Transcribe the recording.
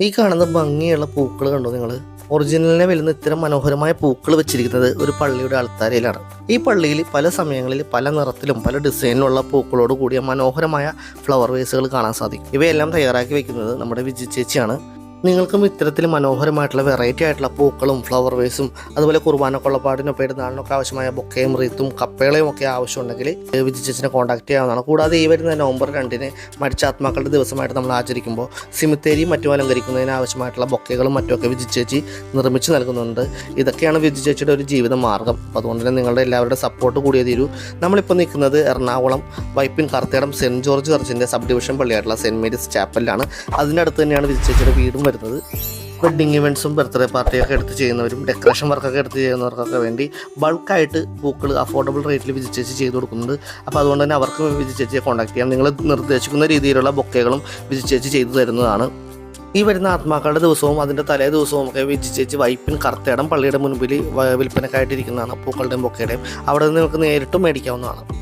ഈ കാണുന്ന ഭംഗിയുള്ള പൂക്കൾ കണ്ടോ നിങ്ങൾ ഒറിജിനലിനെ വരുന്ന ഇത്തരം മനോഹരമായ പൂക്കൾ വെച്ചിരിക്കുന്നത് ഒരു പള്ളിയുടെ അൾത്താരയിലാണ് ഈ പള്ളിയിൽ പല സമയങ്ങളിൽ പല നിറത്തിലും പല ഡിസൈനിലുള്ള പൂക്കളോട് കൂടിയ മനോഹരമായ ഫ്ലവർ വേസുകൾ കാണാൻ സാധിക്കും. ഇവയെല്ലാം തയ്യാറാക്കി വെക്കുന്നത് നമ്മുടെ വിജി ചേച്ചിയാണ്. നിങ്ങൾക്കും ഇത്തരത്തിൽ മനോഹരമായിട്ടുള്ള വെറൈറ്റി ആയിട്ടുള്ള പൂക്കളും ഫ്ലവർ വേസും അതുപോലെ കുർബാന കൊള്ളപ്പാടിനും പെരുന്നാളിനൊക്കെ ആവശ്യമായ ബൊക്കയും റീത്തും കപ്പേളയും ഒക്കെ ആവശ്യമുണ്ടെങ്കിൽ വിജി ചേച്ചിനെ കോൺടാക്ട് ചെയ്യാവുന്നതാണ്. കൂടാതെ ഈ വരുന്ന നവംബർ രണ്ടിന് മരിച്ച ആത്മാക്കളുടെ ദിവസമായിട്ട് നമ്മൾ ആചരിക്കുമ്പോൾ സിമിത്തേരിയും മറ്റും അലങ്കരിക്കുന്നതിന് ആവശ്യമായിട്ടുള്ള ബൊക്കകളും മറ്റുമൊക്കെ വിജി ചേച്ചി നിർമ്മിച്ച് നൽകുന്നുണ്ട്. ഇതൊക്കെയാണ് വിജി ചേച്ചിയുടെ ഒരു ജീവിത മാർഗം അപ്പോൾ അതുകൊണ്ട് തന്നെ നിങ്ങളുടെ എല്ലാവരുടെ സപ്പോർട്ട് കൂടിയേ തീരൂ. നമ്മളിപ്പോൾ നിൽക്കുന്നത് എറണാകുളം വൈപ്പിൻ കർത്തേടം സെന്റ് ജോർജ് ചർച്ചിന്റെ സബ് ഡിവിഷൻ പള്ളിയായിട്ടുള്ള സെന്റ് മേരീസ് ചാപ്പലിലാണ് അതിന്റെ അടുത്ത് തന്നെയാണ് വിജി ചേച്ചിയുടെ വീടും വെഡ്ഡിങ് ഇവന്റ്സും ബർത്ത്ഡേ പാർട്ടിയൊക്കെ എടുത്ത് ചെയ്യുന്നവരും ഡെക്കറേഷൻ വർക്കൊക്കെ എടുത്ത് ചെയ്യുന്നവർക്കൊക്കെ വേണ്ടി ബൾക്കായിട്ട് പൂക്കൾ അഫോർഡബിൾ റേറ്റിൽ വിജിച്ചേച്ചി ചെയ്ത് കൊടുക്കുന്നുണ്ട്. അപ്പോൾ അതുകൊണ്ട് തന്നെ അവർക്ക് വിജിച്ചേച്ചിയെ കോൺടാക്ട് ചെയ്യാം. നിങ്ങൾ നിർദ്ദേശിക്കുന്ന രീതിയിലുള്ള ബൊക്കകളും വിജിച്ചേച്ചി ചെയ്തു തരുന്നതാണ്. ഈ വരുന്ന ആത്മാക്കളുടെ ദിവസവും അതിന്റെ തലേ ദിവസവും ഒക്കെ വിജിച്ചേച്ച് വൈപ്പിൻ കറുത്തേടം പള്ളിയുടെ മുൻപിൽ വിൽപ്പനക്കായിട്ടിരിക്കുന്നതാണ് പൂക്കളുടെയും ബൊക്കയുടെയും. അവിടെ നിന്ന് നിങ്ങൾക്ക് നേരിട്ട് മേടിക്കാവുന്നതാണ്.